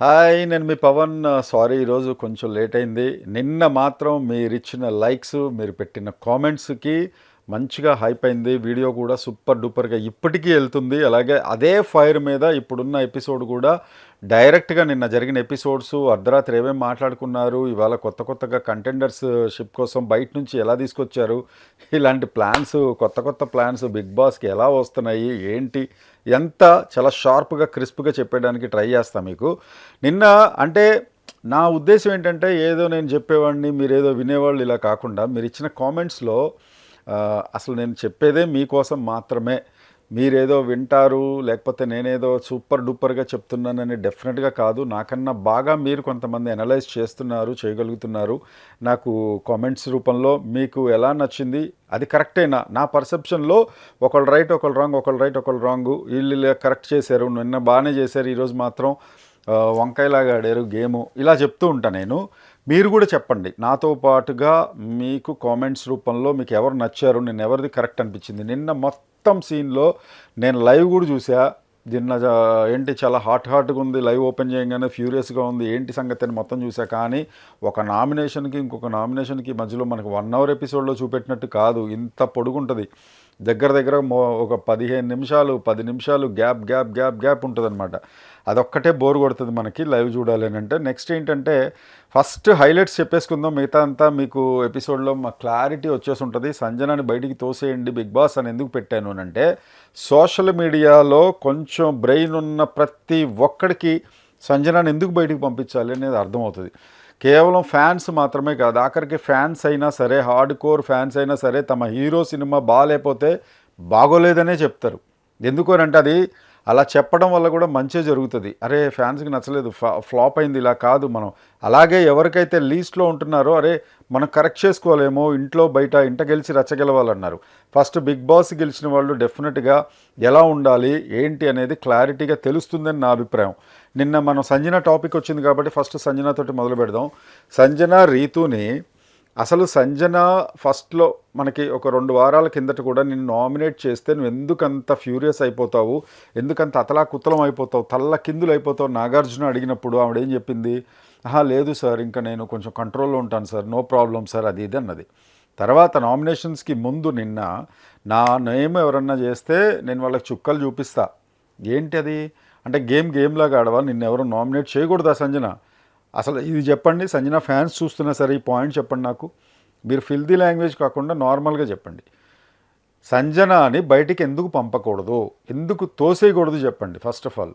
Hi నేను మీ Pawan. Sorry ఈరోజు కొంచెం లేట్ అయింది. నిన్న మాత్రం మీరు ఇచ్చిన లైక్స్ మీరు పెట్టిన కామెంట్స్కి మంచిగా హైప్ అయింది. వీడియో కూడా సూపర్ డూపర్గా ఇప్పటికీ వెళ్తుంది. అలాగే అదే ఫైర్ మీద ఇప్పుడున్న ఎపిసోడ్ కూడా డైరెక్ట్గా నిన్న జరిగిన ఎపిసోడ్స్ అర్ధరాత్రి ఏమేమి మాట్లాడుకున్నారు ఇవాళ కొత్త కొత్తగా కంటెండర్స్ షిప్ కోసం బయట నుంచి ఎలా తీసుకొచ్చారు ఇలాంటి ప్లాన్స్ కొత్త కొత్త ప్లాన్స్ బిగ్ బాస్కి ఎలా వస్తున్నాయి ఏంటి ఎంత చాలా షార్ప్గా క్రిస్ప్గా చెప్పడానికి ట్రై చేస్తా మీకు. నిన్న అంటే నా ఉద్దేశం ఏంటంటే ఏదో నేను చెప్పేవాడిని మీరు ఏదో వినేవాళ్ళు ఇలా కాకుండా మీరు ఇచ్చిన కామెంట్స్లో అసలు నేను చెప్పేదే మీకోసం మాత్రమే. మీరేదో వింటారు లేకపోతే నేనేదో సూపర్ డూపర్గా చెప్తున్నానని డెఫినెట్గా కాదు. నాకన్నా బాగా మీరు కొంతమంది అనలైజ్ చేస్తున్నారు చేయగలుగుతున్నారు. నాకు కామెంట్స్ రూపంలో మీకు ఎలా నచ్చింది అది కరెక్టేనా? నా పర్సెప్షన్లో ఒకళ్ళు రైట్ ఒకళ్ళు రాంగ్ ఒకళ్ళు రైట్ ఒకళ్ళు రాంగ్. వీళ్ళు కరెక్ట్ చేశారు నిన్న బాగానే చేశారు ఈరోజు మాత్రం వంకాయలాగా ఆడారు గేము. ఇలా చెప్తూ ఉంటా నేను. మీరు కూడా చెప్పండి. నాతో పాటుగా మీకు కామెంట్స్ రూపంలో మీకు ఎవరు నచ్చారు నేను ఎవరిది కరెక్ట్ అనిపించింది. నిన్న మొత్తం సీన్లో నేను లైవ్ కూడా చూసా. నిన్న జా- ఏంటి చాలా హాట్ హాట్గా ఉంది లైవ్ ఓపెన్ చేయగానే ఫ్యూరియస్గా ఉంది ఏంటి సంగతి అని మొత్తం చూసా. కానీ ఒక నామినేషన్కి ఇంకొక నామినేషన్కి మధ్యలో మనకు వన్ అవర్ ఎపిసోడ్లో చూపెట్టినట్టు కాదు. ఇంత పొడుగుంటుంది. దగ్గర దగ్గర ఒక పదిహేను నిమిషాలు పది నిమిషాలు గ్యాప్ గ్యాప్ గ్యాప్ గ్యాప్ ఉంటుంది అనమాట అదొక్కటే బోర్ కొడుతుంది మనకి లైవ్ చూడాలి అని అంటే. నెక్స్ట్ ఏంటంటే ఫస్ట్ హైలైట్స్ చెప్పేసుకుందాం. మిగతా అంతా మీకు ఎపిసోడ్లో మా క్లారిటీ వచ్చేసి ఉంటుంది సంజనాన్ని బయటికి తోసేయండి బిగ్ బాస్ అని ఎందుకు పెట్టాను అని అంటే సోషల్ మీడియాలో కొంచెం బ్రెయిన్ ఉన్న ప్రతి ఒక్కడికి సంజనాన్ని ఎందుకు బయటికి పంపించాలి అనేది అర్థమవుతుంది. కేవలం ఫ్యాన్స్ మాత్రమే కాదు ఆఖరికి ఫ్యాన్స్ అయినా సరే హార్డ్ కోర్ ఫ్యాన్స్ అయినా సరే తమ హీరో సినిమా బాగాలేకపోతే బాగోలేదనే చెప్తారు. ఎందుకు అని అంటే అది అలా చెప్పడం వల్ల కూడా మంచి జరుగుతుంది. అరే ఫ్యాన్స్కి నచ్చలేదు. ఫ్లాప్ అయింది ఇలా కాదు మనం. అలాగే ఎవరికైతే లీస్ట్లో ఉంటున్నారో అరే మనం కరెక్ట్ చేసుకోవాలేమో ఇంట్లో బయట ఇంట గెలిచి రచ్చగలవాలన్నారు ఫస్ట్ బిగ్ బాస్ గెలిచిన వాళ్ళు డెఫినెట్గా ఎలా ఉండాలి ఏంటి అనేది క్లారిటీగా తెలుస్తుందని నా అభిప్రాయం. నిన్న మనం సంజన టాపిక్ వచ్చింది కాబట్టి ఫస్ట్ సంజనతోటి మొదలు పెడదాం. సంజన రీతుని అసలు సంజన ఫస్ట్లో మనకి ఒక రెండు వారాల కిందట కూడా నేను నామినేట్ చేస్తే నువ్వు ఎందుకంత ఫ్యూరియస్ అయిపోతావు? ఎందుకంత అతలా కుతలం అయిపోతావు? తల్ల కిందులు అయిపోతావు? నాగార్జున అడిగినప్పుడు ఆవిడ ఏం చెప్పింది? ఆహా లేదు సార్ ఇంకా నేను కొంచెం కంట్రోల్లో ఉంటాను సార్ నో ప్రాబ్లం సార్ అది ఇది అన్నది. తర్వాత నామినేషన్స్కి ముందు నిన్న నా నేమ్ ఎవరన్నా చేస్తే నేను వాళ్ళకి చుక్కలు చూపిస్తా. ఏంటి అది? అంటే గేమ్ గేమ్లాగా ఆడవా? నిన్ను ఎవరు నామినేట్ చేయకూడదా సంజన? అసలు ఇది చెప్పండి సంజన ఫ్యాన్స్ చూస్తున్నా సరే ఈ పాయింట్ చెప్పండి నాకు. మీరు ఫిల్దీ లాంగ్వేజ్ కాకుండా నార్మల్గా చెప్పండి. సంజన అని బయటికి ఎందుకు పంపకూడదు? ఎందుకు తోసేయకూడదు చెప్పండి ఫస్ట్ ఆఫ్ ఆల్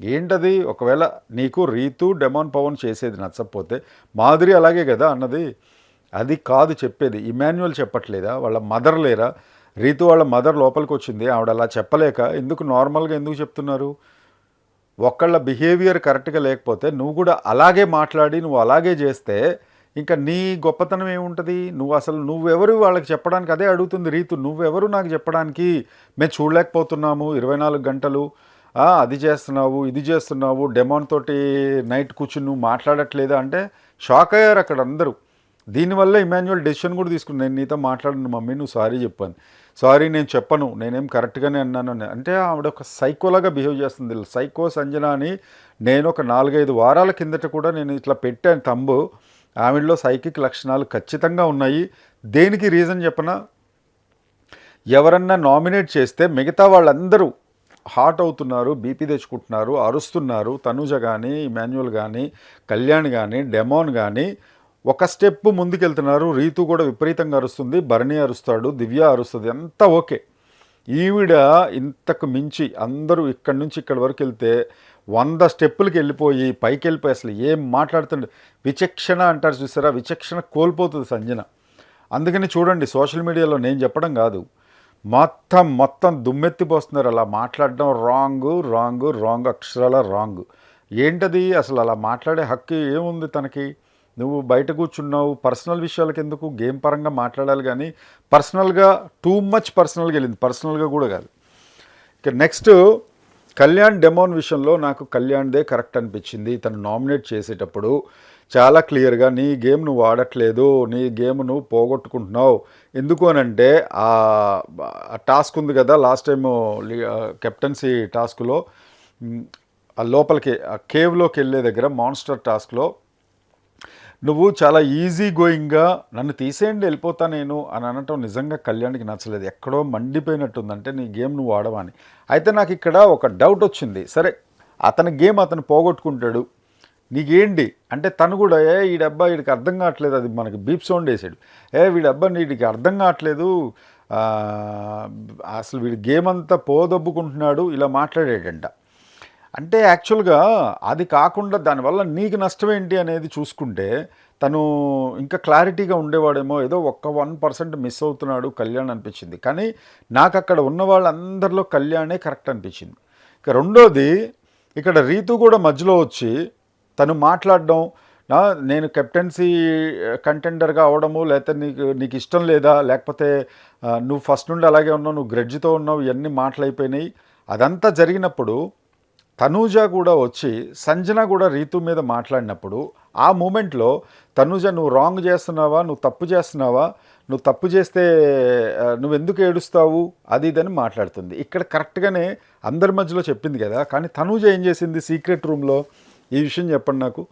ఏంటది? ఒకవేళ నీకు రీతు డెమాన్ పవన్ చేసేది నచ్చకపోతే మాధురి అలాగే కదా అన్నది? అది కాదు చెప్పేది. ఇమాన్యువల్ చెప్పట్లేదా? వాళ్ళ మదర్ లేరా? రీతు వాళ్ళ మదర్ లోపలికి వచ్చింది ఆవిడ అలా చెప్పలేక ఎందుకు నార్మల్గా ఎందుకు చెప్తున్నారు? ఒకళ్ళ బిహేవియర్ కరెక్ట్గా లేకపోతే నువ్వు కూడా అలాగే మాట్లాడి నువ్వు అలాగే చేస్తే ఇంకా నీ గొప్పతనం ఏముంటుంది? నువ్వు అసలు నువ్వెవరు? వాళ్ళకి చెప్పడానికి అదే అడుగుతుంది రీతు. నువ్వెవరు నాకు చెప్పడానికి? మేము చూడలేకపోతున్నాము. ఇరవై నాలుగు గంటలు అది చేస్తున్నావు ఇది చేస్తున్నావు డెమాన్ తోటి నైట్ కూర్చుని నువ్వు మాట్లాడట్లేదా? అంటే షాక్ అయ్యారు అక్కడ అందరూ. దీనివల్ల ఇమాన్యువల్ డెసిషన్ కూడా తీసుకుని నేను నీతో మాట్లాడను మమ్మీ నువ్వు సారీ చెప్పాను సారీ నేను చెప్పను నేనేం కరెక్ట్గానే అన్నాను అంటే ఆవిడ ఒక సైకోలాగా బిహేవ్ చేస్తుంది. సైకో సంజన అని నేను ఒక నాలుగైదు వారాల కిందట కూడా నేను ఇట్లా పెట్టాను తంబు. ఆవిడలో సైకిక్ లక్షణాలు ఖచ్చితంగా ఉన్నాయి. దేనికి రీజన్ చెప్పనా? ఎవరన్నా నామినేట్ చేస్తే మిగతా వాళ్ళందరూ హాట్ అవుతున్నారు బీపీ తెచ్చుకుంటున్నారు అరుస్తున్నారు. తనుజ కానీ ఇమాన్యువల్ కానీ కళ్యాణ్ కానీ డెమోన్ కానీ ఒక స్టెప్ ముందుకెళ్తున్నారు. రీతు కూడా విపరీతంగా అరుస్తుంది. భరణి అరుస్తాడు. దివ్య అరుస్తుంది. అంతా ఓకే. ఈవిడ ఇంతకు మించి అందరూ ఇక్కడి నుంచి ఇక్కడి వరకు వెళ్తే వంద స్టెప్పులకి వెళ్ళిపోయి పైకి వెళ్ళిపోయి అసలు ఏం మాట్లాడుతుండే విచక్షణ అంటారు చూసారా? విచక్షణ కోల్పోతుంది సంజన. అందుకని చూడండి సోషల్ మీడియాలో నేను చెప్పడం కాదు. మొత్తం మొత్తం దుమ్మెత్తిపోస్తున్నారు. అలా మాట్లాడడం రాంగ్ రాంగ్ రాంగ్ అక్షరాల రాంగ్. ఏంటది? అసలు అలా మాట్లాడే హక్కు ఏముంది తనకి? నువ్వు బయట కూర్చున్నావు పర్సనల్ విషయాలకు ఎందుకు గేమ్ పరంగా మాట్లాడాలి కానీ పర్సనల్గా టూ మచ్ పర్సనల్గా వెళ్ళింది. పర్సనల్గా కూడా కాదు. ఇక నెక్స్ట్ కళ్యాణ్ డెమోన్ విషయంలో నాకు కళ్యాణ్దే కరెక్ట్ అనిపించింది. తను నామినేట్ చేసేటప్పుడు చాలా క్లియర్గా నీ గేమ్ నువ్వు ఆడట్లేదు నీ గేమ్ నువ్వు పోగొట్టుకుంటున్నావు. ఎందుకు అని ఆ ఆ టాస్క్ ఉంది కదా లాస్ట్ టైం కెప్టెన్సీ టాస్క్లో ఆ లోపలికి ఆ కేవ్లోకి వెళ్ళే దగ్గర మాన్స్టర్ టాస్క్లో నువ్వు చాలా ఈజీ గోయింగ్గా నన్ను తీసేయండి వెళ్ళిపోతా నేను అని అనటం నిజంగా కళ్యాణ్కి నచ్చలేదు. ఎక్కడో మండిపోయినట్టుందంటే నీ గేమ్ నువ్వు ఆడవని అయితే నాకు ఇక్కడ ఒక డౌట్ వచ్చింది. సరే అతని గేమ్ అతను పోగొట్టుకుంటాడు. నీకేంటి? అంటే తను కూడా ఏ వీడబ్బా వీడికి అర్థం కావట్లేదు. అది మనకి బీప్ సౌండ్ వేసాడు. ఏ వీడబ్బా వీడికి అర్థం కావట్లేదు. అసలు వీడి గేమ్ అంతా పోదొబ్బుకుంటున్నాడు. ఇలా మాట్లాడాడంట. అంటే యాక్చువల్గా అది కాకుండా దానివల్ల నీకు నష్టం ఏంటి అనేది చూసుకుంటే తను ఇంకా క్లారిటీగా ఉండేవాడేమో ఏదో ఒక్క వన్ పర్సెంట్ మిస్ అవుతున్నాడు కళ్యాణ్ అనిపించింది. కానీ నాకు అక్కడ ఉన్న వాళ్ళందరిలో కళ్యాణే కరెక్ట్ అనిపించింది. ఇక రెండోది ఇక్కడ రీతు కూడా మధ్యలో వచ్చి తను మాట్లాడడం నేను కెప్టెన్సీ కంటెండర్గా అవడము లేకపోతే నీకు నీకు ఇష్టం లేదా? లేకపోతే నువ్వు ఫస్ట్ నుండి అలాగే ఉన్నావు నువ్వు గ్రెడ్జ్తో ఉన్నావు ఇవన్నీ మాటలైపోయినాయి. అదంతా జరిగినప్పుడు తనూజ కూడా వచ్చి సంజన కూడా రీతు మీద మాట్లాడినప్పుడు ఆ మూమెంట్లో తనూజ నువ్వు రాంగ్ చేస్తున్నావా? నువ్వు తప్పు చేస్తున్నావా? నువ్వు తప్పు చేస్తే నువ్వు ఎందుకు ఏడుస్తావు? అది ఇదని మాట్లాడుతుంది. ఇక్కడ కరెక్ట్గానే అందరి మధ్యలో చెప్పింది కదా కానీ తనూజ ఏం చేసింది సీక్రెట్ రూమ్లో? ఈ విషయం చెప్పండి నాకు.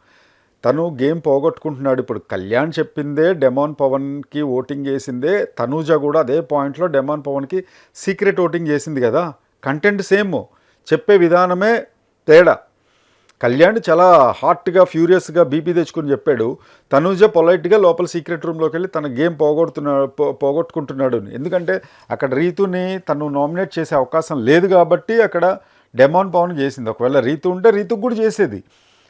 తను గేమ్ పోగొట్టుకుంటున్నాడు. ఇప్పుడు కళ్యాణ్ చెప్పిందే డెమాన్ పవన్కి ఓటింగ్ చేసిందే తనూజ కూడా అదే పాయింట్లో డెమాన్ పవన్కి సీక్రెట్ ఓటింగ్ చేసింది కదా. Content same. చెప్పే విధానమే తేడా. కళ్యాణ్ చాలా హాట్గా ఫ్యూరియస్గా బీపీ తెచ్చుకుని చెప్పాడు తనుజ పొలైట్గా లోపల సీక్రెట్ రూమ్లోకి వెళ్ళి తన గేమ్ పోగొడుతున్నాడు పోగొట్టుకుంటున్నాడు. ఎందుకంటే అక్కడ రీతుని తను నామినేట్ చేసే అవకాశం లేదు కాబట్టి అక్కడ డెమాన్ పవన్ చేసింది. ఒకవేళ రీతు ఉంటే రీతుకు కూడా చేసేది.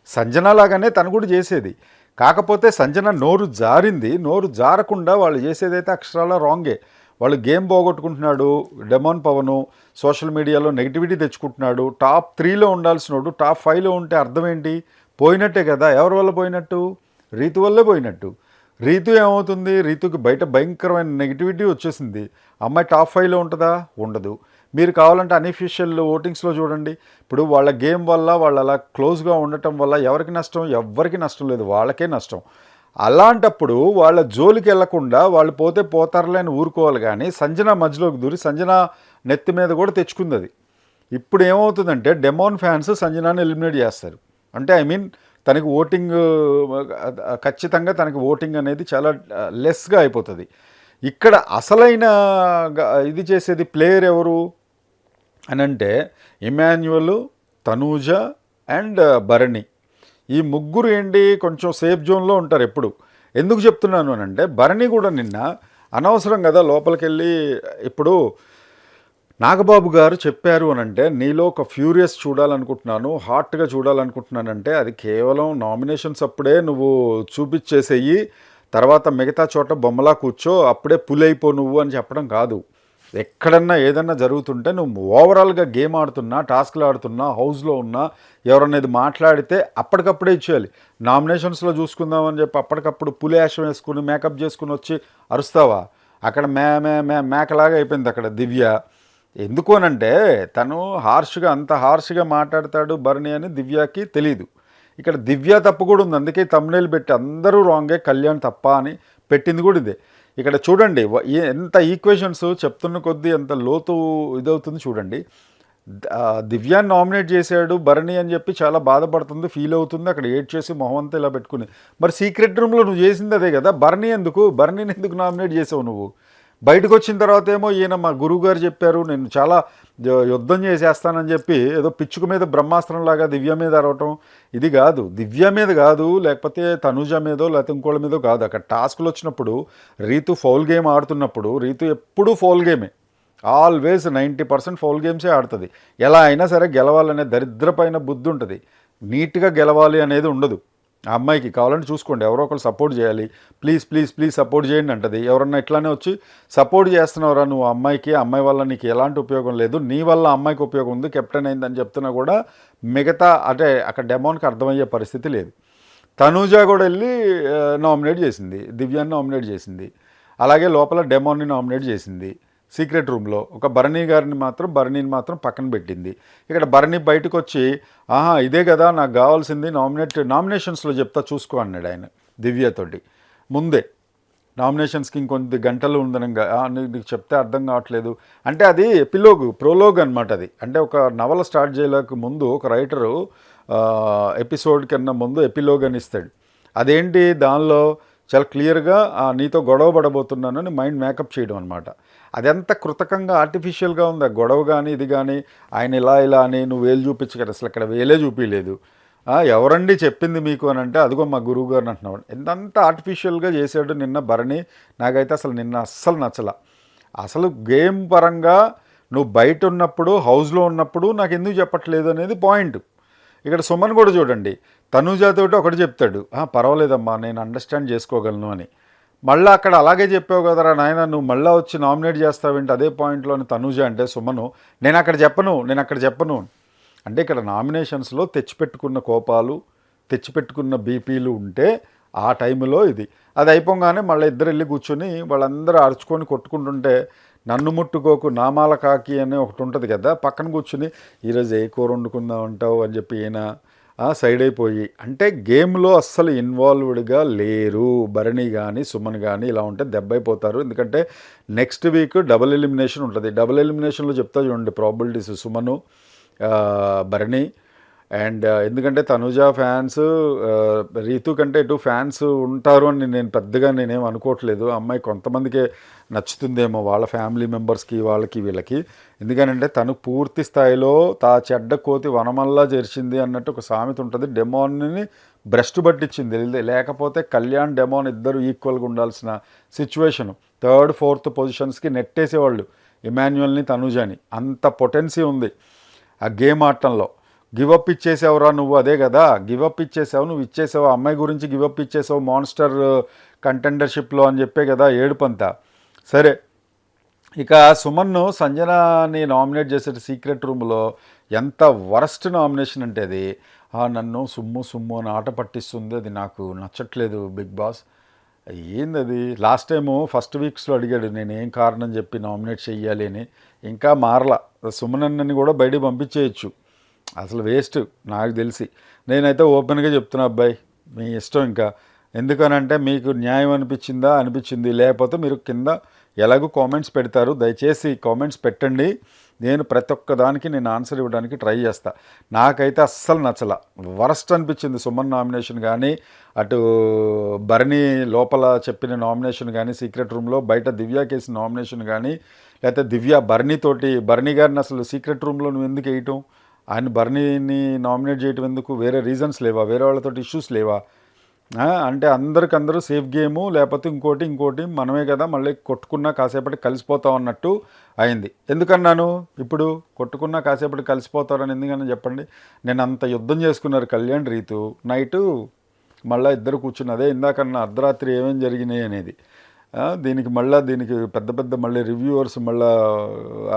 సంజన లాగానే తను కూడా చేసేది. కాకపోతే సంజన నోరు జారింది. నోరు జారకుండా వాళ్ళు చేసేదైతే అక్షరాల రాంగే. వాళ్ళు గేమ్ పోగొట్టుకుంటున్నాడు డెమాన్ పవను సోషల్ మీడియాలో నెగిటివిటీ తెచ్చుకుంటున్నాడు టాప్ త్రీలో ఉండాల్సినోడు టాప్ ఫైవ్లో ఉంటే అర్థం ఏంటి? పోయినట్టే కదా ఎవరి వల్ల పోయినట్టు? రీతు వల్లే పోయినట్టు. రీతు ఏమవుతుంది? రీతుకి బయట భయంకరమైన నెగిటివిటీ వచ్చేసింది. అమ్మాయి టాప్ ఫైవ్లో ఉంటుందా? ఉండదు. మీరు కావాలంటే అన్అఫీషియల్ ఓటింగ్స్లో చూడండి. ఇప్పుడు వాళ్ళ గేమ్ వల్ల వాళ్ళు అలా క్లోజ్గా ఉండటం వల్ల ఎవరికి నష్టం? ఎవరికి నష్టం లేదు. వాళ్ళకే నష్టం. అలాంటప్పుడు వాళ్ళ జోలికి వెళ్ళకుండా వాళ్ళు పోతే పోతారులేని ఊరుకోవాలి కానీ సంజన మధ్యలోకి దూరి సంజన నెత్తి మీద కూడా తెచ్చుకుంది అది. ఇప్పుడు ఏమవుతుందంటే డెమోన్ ఫ్యాన్స్ సంజనాని ఎలిమినేట్ చేస్తారు. అంటే ఐ మీన్ తనకి ఓటింగ్ ఖచ్చితంగా తనకి ఓటింగ్ అనేది చాలా లెస్గా అయిపోతుంది. ఇక్కడ అసలైన ఇది చేసేది ప్లేయర్ ఎవరు? అని అంటే ఇమాన్యువల్ తనూజ అండ్ భరణి ఈ ముగ్గురు ఏంటి కొంచెం సేఫ్ జోన్లో ఉంటారు ఎప్పుడు. ఎందుకు చెప్తున్నాను అని అంటే భరణి కూడా నిన్న అనవసరం కదా లోపలికి వెళ్ళి ఇప్పుడు నాగబాబు గారు చెప్పారు అని అంటే నీలో ఒక ఫ్యూరియస్ చూడాలనుకుంటున్నాను హాట్గా చూడాలనుకుంటున్నానంటే అది కేవలం నామినేషన్స్ అప్పుడే నువ్వు చూపించేసేయి తర్వాత మిగతా చోట బొమ్మలా కూర్చో అప్పుడే పులి అయిపో నువ్వు అని చెప్పడం కాదు. ఎక్కడన్నా ఏదన్నా జరుగుతుంటే నువ్వు ఓవరాల్గా గేమ్ ఆడుతున్నా టాస్క్లు ఆడుతున్నా హౌస్లో ఉన్నా ఎవరన్నా ఇది మాట్లాడితే అప్పటికప్పుడే ఇచ్చేయాలి. నామినేషన్స్లో చూసుకుందామని చెప్పి అప్పటికప్పుడు పులి యాషం వేసుకుని మేకప్ చేసుకుని వచ్చి అరుస్తావా? అక్కడ మే మే మే మేకలాగా అయిపోయింది అక్కడ దివ్య. ఎందుకు అనంటే తను హార్ష్గా అంత హార్ష్గా మాట్లాడతాడు భరణి అని దివ్యకి తెలియదు ఇక్కడ దివ్య తప్పు కూడా ఉంది. అందుకే తమ్నేలు పెట్టి అందరూ రాంగే కళ్యాణ్ తప్ప అని పెట్టింది కూడా ఇదే. ఇక్కడ చూడండి ఎంత ఈక్వేషన్స్ చెప్తున్న కొద్దీ ఎంత లోతు ఇదవుతుంది చూడండి. దివ్యాన్ని నామినేట్ చేశాడు భరణి అని చెప్పి చాలా బాధపడుతుంది ఫీల్ అవుతుంది అక్కడ ఏడ్ చేసి మొహం ఇలా పెట్టుకుని మరి సీక్రెట్ రూమ్లో నువ్వు చేసింది అదే కదా భరణి ఎందుకు? భరణిని ఎందుకు నామినేట్ చేసావు నువ్వు? బయటకు వచ్చిన తర్వాత ఏమో ఈయన మా గురువు గారు చెప్పారు నేను చాలా యుద్ధం చేసేస్తానని చెప్పి ఏదో పిచ్చుక మీద బ్రహ్మాస్త్రం లాగా దివ్య మీద అరవటం ఇది కాదు. దివ్య మీద కాదు లేకపోతే తనుజ మీదో లేకపోతే ఇంకోళ్ళ మీదో కాదు. అక్కడ టాస్క్లు వచ్చినప్పుడు రీతు ఫౌల్ గేమ్ ఆడుతున్నప్పుడు రీతు ఎప్పుడూ ఫౌల్ గేమే. ఆల్వేస్ నైంటీ పర్సెంట్ ఫౌల్ గేమ్సే ఆడుతుంది. ఎలా అయినా సరే గెలవాలనే దరిద్రపైన బుద్ధి ఉంటుంది. నీట్గా గెలవాలి అనేది ఉండదు. ఆ అమ్మాయికి కావాలంటే చూసుకోండి ఎవరో ఒకరు సపోర్ట్ చేయాలి. ప్లీజ్ ప్లీజ్ ప్లీజ్ సపోర్ట్ చేయండి అంటది. ఎవరన్నా ఇట్లానే వచ్చి సపోర్ట్ చేస్తున్నావురా నువ్వు అమ్మాయికి అమ్మాయి వల్ల నీకు ఎలాంటి ఉపయోగం లేదు నీ వల్ల అమ్మాయికి ఉపయోగం ఉంది కెప్టెన్ అయిందని చెప్తున్నా కూడా మిగతా అంటే అక్కడ డెమోన్కి అర్థమయ్యే పరిస్థితి లేదు. తనూజ కూడా వెళ్ళి నామినేట్ చేసింది. దివ్యాన్ని నామినేట్ చేసింది. అలాగే లోపల డెమోన్ని నామినేట్ చేసింది. సీక్రెట్ రూమ్లో. ఒక భరణి గారిని మాత్రం భరణిని మాత్రం పక్కన పెట్టింది. ఇక్కడ భరణి బయటకు వచ్చి ఆహా ఇదే కదా నాకు కావాల్సింది నామినేట్ నామినేషన్స్లో చెప్తా చూసుకో అన్నాడు ఆయన దివ్యతోటి. ముందే నామినేషన్స్కి ఇంకొద్ది గంటలు ఉందనంగా నీకు చెప్తే అర్థం కావట్లేదు. అంటే అది ఎపిలోగ్ ప్రోలోగ్ అనమాట అది. అంటే ఒక నవల స్టార్ట్ చేయలేక ముందు ఒక రైటరు ఎపిసోడ్ కన్నా ముందు ఎపిలోగ్ అని ఇస్తాడు. అదేంటి దానిలో చాలా క్లియర్గా నీతో గొడవ పడబోతున్నానని మైండ్ మేకప్ చేయడం అనమాట అదెంత కృతకంగా ఆర్టిఫిషియల్గా ఉంది. ఆ గొడవ కానీ ఇది కానీ ఆయన ఇలా ఇలా అని నువ్వు వేలు చూపించగలరు అసలు ఇక్కడ వేలే చూపించలేదు ఎవరండి చెప్పింది మీకు అని అంటే అదిగో మా గురువు గారు అంటున్నాడు. ఎంతంత ఆర్టిఫిషియల్గా చేశాడు నిన్న భరణి. నాకైతే అసలు నిన్న అస్సలు నచ్చల. అసలు గేమ్ పరంగా నువ్వు బయట ఉన్నప్పుడు హౌస్లో ఉన్నప్పుడు నాకు ఎందుకు చెప్పట్లేదు అనేది పాయింట్ ఇక్కడ సుమన్ కూడా చూడండి. తనుజాతోటి ఒకటి చెప్తాడు. పర్వాలేదమ్మా నేను అండర్స్టాండ్ చేసుకోగలను అని. మళ్ళీ అక్కడ అలాగే చెప్పావు కదరా నాయన నువ్వు మళ్ళీ వచ్చి నామినేట్ చేస్తావేంటి? అదే పాయింట్లోని తనూజ అంటే సుమను నేను అక్కడ చెప్పను నేను అక్కడ చెప్పను. అంటే ఇక్కడ నామినేషన్స్లో తెచ్చిపెట్టుకున్న కోపాలు తెచ్చిపెట్టుకున్న బీపీలు ఉంటే ఆ టైంలో ఇది. అది అయిపోగానే మళ్ళీ ఇద్దరు వెళ్ళి కూర్చొని వాళ్ళందరూ అరుచుకొని కొట్టుకుంటుంటే నన్ను ముట్టుకోకు నామాల కాకి అని ఒకటి ఉంటుంది కదా పక్కన కూర్చుని ఈరోజు ఏ కూర వండుకుందాం అంటావు? అని చెప్పి ఈయన సైడ్ అయిపోయి. అంటే గేమ్లో అస్సలు ఇన్వాల్వ్డ్గా లేరు. భరణి కానీ సుమన్ కానీ ఇలా ఉంటే దెబ్బ అయిపోతారు ఎందుకంటే నెక్స్ట్ వీక్ డబుల్ ఎలిమినేషన్ ఉంటుంది. డబుల్ ఎలిమినేషన్లో చెప్తా చూడండి ప్రాబిలిటీస్ సుమను భరణి అండ్ ఎందుకంటే తనుజ ఫ్యాన్స్ రీతు కంటే ఇటు ఫ్యాన్స్ ఉంటారు అని నేను పెద్దగా నేనేం అనుకోవట్లేదు. అమ్మాయి కొంతమందికే నచ్చుతుందేమో వాళ్ళ ఫ్యామిలీ మెంబర్స్కి వాళ్ళకి వీళ్ళకి. ఎందుకనంటే తను పూర్తి స్థాయిలో తా చెడ్డ కోతి వనమల్లా చేర్చింది అన్నట్టు ఒక సామెత ఉంటుంది. డెమోన్ని బ్రెస్ట్ పట్టించింది. లేకపోతే కళ్యాణ్ డెమోన్ ఇద్దరు ఈక్వల్గా ఉండాల్సిన సిచ్యువేషను. థర్డ్ ఫోర్త్ పొజిషన్స్కి నెట్టేసేవాళ్ళు. ఇమాన్యువల్ని తనుజాని. అంత పొటెన్సీ ఉంది ఆ గేమ్ ఆడటంలో. గివప్ ఇచ్చేసావురా నువ్వు అదే కదా. గివప్ ఇచ్చేసావు నువ్వు ఇచ్చేసావు అమ్మాయి గురించి గివప్ ఇచ్చేసావు మాన్స్టర్ కంటెండర్షిప్లో అని చెప్పే కదా ఏడుపంతా సరే ఇక సుమన్ను సంజనాని నామినేట్ చేసే సీక్రెట్ రూమ్లో ఎంత వరస్ట్ నామినేషన్ అంటే అది. నన్ను సుమ్ము సుమ్ము అని ఆట పట్టిస్తుంది అది నాకు నచ్చట్లేదు బిగ్ బాస్. ఏంది అది? లాస్ట్ టైము ఫస్ట్ వీక్స్లో అడిగాడు నేను ఏం కారణం చెప్పి నామినేట్ చెయ్యాలి అని. ఇంకా మారలా సుమనన్నని కూడా బయటికి పంపించేయచ్చు. అసలు వేస్ట్ నాకు తెలిసి. నేనైతే ఓపెన్గా చెప్తున్నా అబ్బాయి మీ ఇష్టం ఇంకా. ఎందుకనంటే మీకు న్యాయం అనిపించిందా? అనిపించింది. లేకపోతే మీరు కింద ఎలాగో కామెంట్స్ పెడతారు. దయచేసి కామెంట్స్ పెట్టండి. నేను ప్రతి ఒక్క దానికి నేను ఆన్సర్ ఇవ్వడానికి ట్రై చేస్తా. నాకైతే అస్సలు నచ్చల. వరస్ట్ అనిపించింది సుమన్ నామినేషన్ కానీ అటు భరణి లోపల చెప్పిన నామినేషన్ కానీ సీక్రెట్ రూమ్లో బయట దివ్య కేసు నామినేషన్ కానీ లేకపోతే దివ్య భరణితోటి భరణి గారిని అసలు సీక్రెట్ రూమ్లో నువ్వు ఎందుకు వేయటం? ఆయన బర్నీని నామినేట్ చేయటం ఎందుకు? వేరే రీజన్స్ లేవా? వేరే వాళ్ళతో ఇష్యూస్ లేవా? అంటే అందరికందరూ సేఫ్ గేము లేకపోతే ఇంకోటి ఇంకోటి మనమే కదా మళ్ళీ కొట్టుకున్నా కాసేపటి కలిసిపోతాం అన్నట్టు అయింది. ఎందుకన్నాను? ఇప్పుడు కొట్టుకున్నా కాసేపటి కలిసిపోతారని ఎందుకని చెప్పండి? నేను అంత యుద్ధం చేసుకున్నారు కళ్యాణ్ రీతు. నైటు మళ్ళీ ఇద్దరు కూర్చుని అదే ఇందాకన్నా అర్ధరాత్రి ఏమేమి జరిగినాయి అనేది. దీనికి మళ్ళీ దీనికి పెద్ద పెద్ద మళ్ళీ రివ్యూవర్స్ మళ్ళీ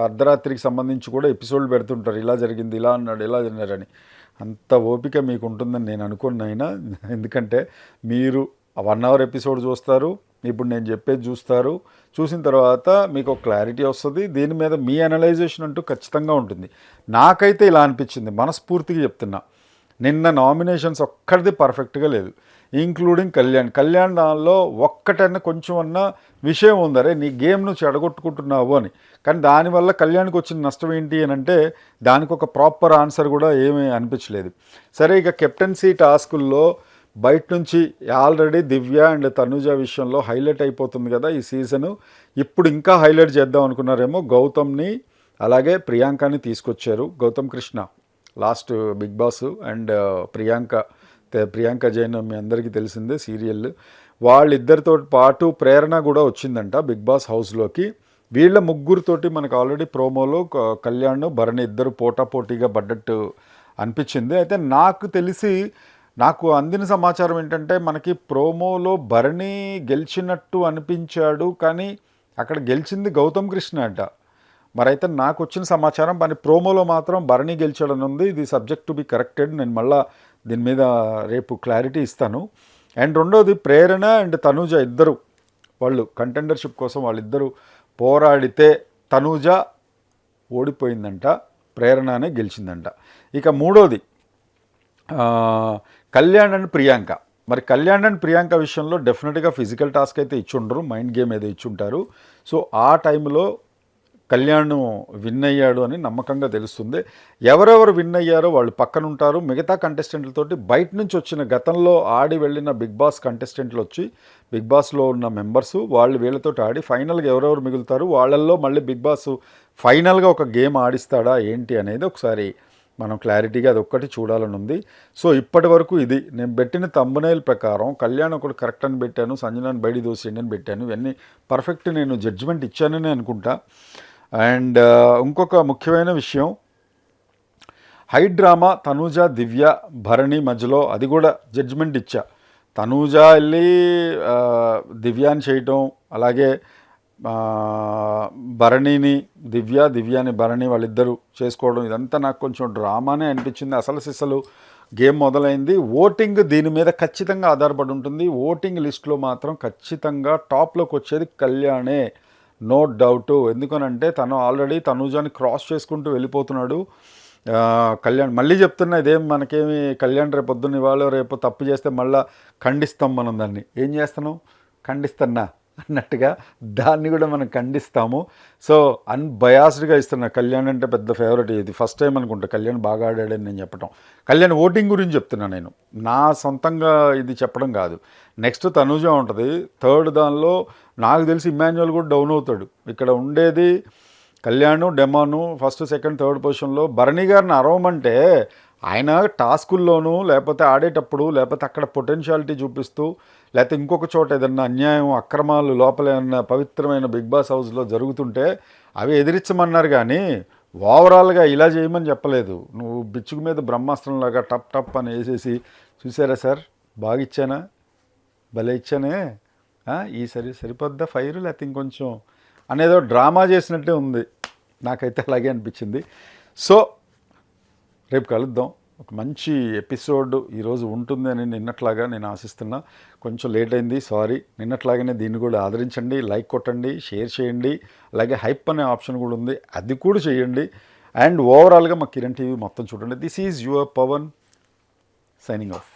అర్ధరాత్రికి సంబంధించి కూడా ఎపిసోడ్లు పెడుతుంటారు. ఇలా జరిగింది ఇలా అన్నాడు ఇలా అన్నారని. అంత ఓపిక మీకు ఉంటుందని నేను అనుకున్న అయినా ఎందుకంటే మీరు వన్ అవర్ ఎపిసోడ్ చూస్తారు ఇప్పుడు నేను చెప్పేది చూస్తారు. చూసిన తర్వాత మీకు ఒక క్లారిటీ వస్తుంది. దీని మీద మీ అనలైజేషన్ అంటూ ఖచ్చితంగా ఉంటుంది. నాకైతే ఇలా అనిపించింది. మనస్ఫూర్తిగా చెప్తున్నా. నిన్న నామినేషన్స్ ఒక్కడిది పర్ఫెక్ట్గా లేదు. ఇంక్లూడింగ్ కళ్యాణ్. కళ్యాణ్ దానిలో ఒక్కటన్నా కొంచెం అన్న విషయం ఉందరే నీ గేమ్ నువ్వు చెడగొట్టుకుంటున్నావు అని. కానీ దానివల్ల కళ్యాణ్కి వచ్చిన నష్టం ఏంటి అని అంటే దానికి ఒక ప్రాపర్ ఆన్సర్ కూడా ఏమీ అనిపించలేదు. సరే ఇక కెప్టెన్సీ టాస్కుల్లో బయట నుంచి ఆల్రెడీ దివ్య అండ్ తనుజ విషయంలో హైలైట్ అయిపోతుంది కదా ఈ సీజను. ఇప్పుడు ఇంకా హైలైట్ చేద్దాం అనుకున్నారేమో గౌతమ్ని అలాగే ప్రియాంకని తీసుకొచ్చారు. Gautam Krishna. Last Bigg Boss and uh, Priyanka Priyanka Jain మీ అందరికీ తెలిసిందే సీరియల్. వాళ్ళిద్దరితో పాటు ప్రేరణ కూడా వచ్చిందంట బిగ్ బాస్ హౌస్లోకి. వీళ్ళ ముగ్గురితోటి మనకు ఆల్రెడీ ప్రోమోలో కళ్యాణ్ భరణి ఇద్దరు పోటాపోటీగా పడ్డట్టు అనిపించింది. అయితే నాకు తెలిసి నాకు అందిన సమాచారం ఏంటంటే మనకి ప్రోమోలో భరణి గెలిచినట్టు అనిపించాడు కానీ అక్కడ గెలిచింది గౌతమ్ కృష్ణ అంట. మరైతే నాకు వచ్చిన సమాచారం మన ప్రోమోలో మాత్రం భరణి గెలిచాడని ఉంది ఇది సబ్జెక్ట్ టు బి కరెక్టెడ్. నేను మళ్ళా దీని మీద రేపు క్లారిటీ ఇస్తాను. అండ్ రెండోది ప్రేరణ అండ్ తనూజ ఇద్దరు. వాళ్ళు కంటెండర్షిప్ కోసం వాళ్ళిద్దరూ పోరాడితే తనూజ ఓడిపోయిందంట ప్రేరణనే గెలిచిందంట. ఇక మూడోది కళ్యాణ్ అండ్ ప్రియాంక. మరి కళ్యాణ్ అండ్ ప్రియాంక విషయంలో డెఫినెట్గా ఫిజికల్ టాస్క్ అయితే ఇచ్చుండరు మైండ్ గేమ్ ఏదో ఇచ్చుంటారు. సో ఆ టైంలో కళ్యాణ్ విన్ అయ్యాడు అని నమ్మకంగా తెలుస్తుంది. ఎవరెవరు విన్ అయ్యారో వాళ్ళు పక్కన ఉంటారు మిగతా కంటెస్టెంట్లతోటి బయట నుంచి వచ్చిన గతంలో ఆడి వెళ్ళిన బిగ్ బాస్ కంటెస్టెంట్లు వచ్చి బిగ్ బాస్లో ఉన్న మెంబర్స్ వాళ్ళు వీళ్ళతో ఆడి ఫైనల్గా ఎవరెవరు మిగులుతారు? వాళ్ళల్లో మళ్ళీ బిగ్ బాస్ ఫైనల్గా ఒక గేమ్ ఆడిస్తాడా ఏంటి అనేది ఒకసారి మనం క్లారిటీగా అది ఒక్కటి చూడాలని ఉంది. సో ఇప్పటి వరకు ఇది నేను పెట్టిన తమ్మునైల్ ప్రకారం కళ్యాణ్ ఒకటి కరెక్ట్ అని పెట్టాను సంజనాన్ని బయట దోసి అని పెట్టాను. ఇవన్నీ పర్ఫెక్ట్ నేను జడ్జిమెంట్ ఇచ్చానని అనుకుంటా. అండ్ ఇంకొక ముఖ్యమైన విషయం హై డ్రామా తనూజ దివ్య భరణి మధ్యలో అది కూడా జడ్జిమెంట్ ఇచ్చా. తనూజ వెళ్ళి దివ్యాని చేయటం అలాగే భరణిని దివ్య దివ్యాని భరణి వాళ్ళిద్దరూ చేసుకోవడం ఇదంతా నాకు కొంచెం డ్రామానే అనిపించింది. అసలు సిసలు గేమ్ మొదలైంది. ఓటింగ్ దీని మీద ఖచ్చితంగా ఆధారపడి ఉంటుంది. ఓటింగ్ లిస్ట్లో మాత్రం ఖచ్చితంగా టాప్లోకి వచ్చేది కళ్యాణే. No doubt. ఎందుకనంటే తను ఆల్రెడీ తనూజాని క్రాస్ చేసుకుంటూ వెళ్ళిపోతున్నాడు. కళ్యాణ్ మళ్ళీ చెప్తున్నా ఇదేం మనకేమి కళ్యాణ్ రేపు పొద్దున్న ఇవాళ రేపు తప్పు చేస్తే మళ్ళీ ఖండిస్తాం మనం దాన్ని. ఏం చేస్తున్నాం ఖండిస్తున్నా? అన్నట్టుగా దాన్ని కూడా మనం ఖండిస్తాము. సో అన్బయాస్డ్గా ఇస్తున్న కళ్యాణ్ అంటే పెద్ద ఫేవరెట్ ఇది. ఫస్ట్ టైం అనుకుంటా కళ్యాణ్ బాగా ఆడాడని నేను చెప్పటం. కళ్యాణ్ ఓటింగ్ గురించి చెప్తున్నా నేను. నా సొంతంగా ఇది చెప్పడం కాదు. నెక్స్ట్ తనూజ ఉంటుంది. థర్డ్ దానిలో నాకు తెలిసి ఇమాన్యువల్ కూడా డౌన్ అవుతాడు. ఇక్కడ ఉండేది Kalyan Demon first second third పొజిషన్లో భరణి గారిని అరవమంటే ఆయన టాస్కుల్లోనూ లేకపోతే ఆడేటప్పుడు లేకపోతే అక్కడ పొటెన్షియాలిటీ చూపిస్తూ లేకపోతే ఇంకొక చోట ఏదన్నా అన్యాయం అక్రమాలు లోపల ఏమన్నా పవిత్రమైన బిగ్ బాస్ హౌస్లో జరుగుతుంటే అవి ఎదిరించమన్నారు కానీ ఓవరాల్గా ఇలా చేయమని చెప్పలేదు. నువ్వు బిచ్చుకు మీద బ్రహ్మాస్త్రంలాగా టప్ టప్ అని వేసేసి చూసారా సార్? బాగా ఇచ్చానా? భలే ఇచ్చానే? ఈ సరి సరిపోద్దా ఫైర్ లేకపోతే ఇంకొంచెం? అనేదో డ్రామా చేసినట్టే ఉంది. నాకైతే అలాగే అనిపించింది. సో రేపు కలుద్దాం. ఒక మంచి ఎపిసోడ్ ఈరోజు ఉంటుంది అని నిన్నట్లాగా నేను ఆశిస్తున్నా. కొంచెం లేట్ అయింది సారీ. నిన్నట్లాగానే దీన్ని కూడా ఆదరించండి లైక్ కొట్టండి షేర్ చేయండి. అలాగే హైప్ అనే ఆప్షన్ కూడా ఉంది అది కూడా చేయండి. అండ్ ఓవరాల్గా మా కిరణ్ టీవీ మొత్తం చూడండి. This is your Pavan signing off.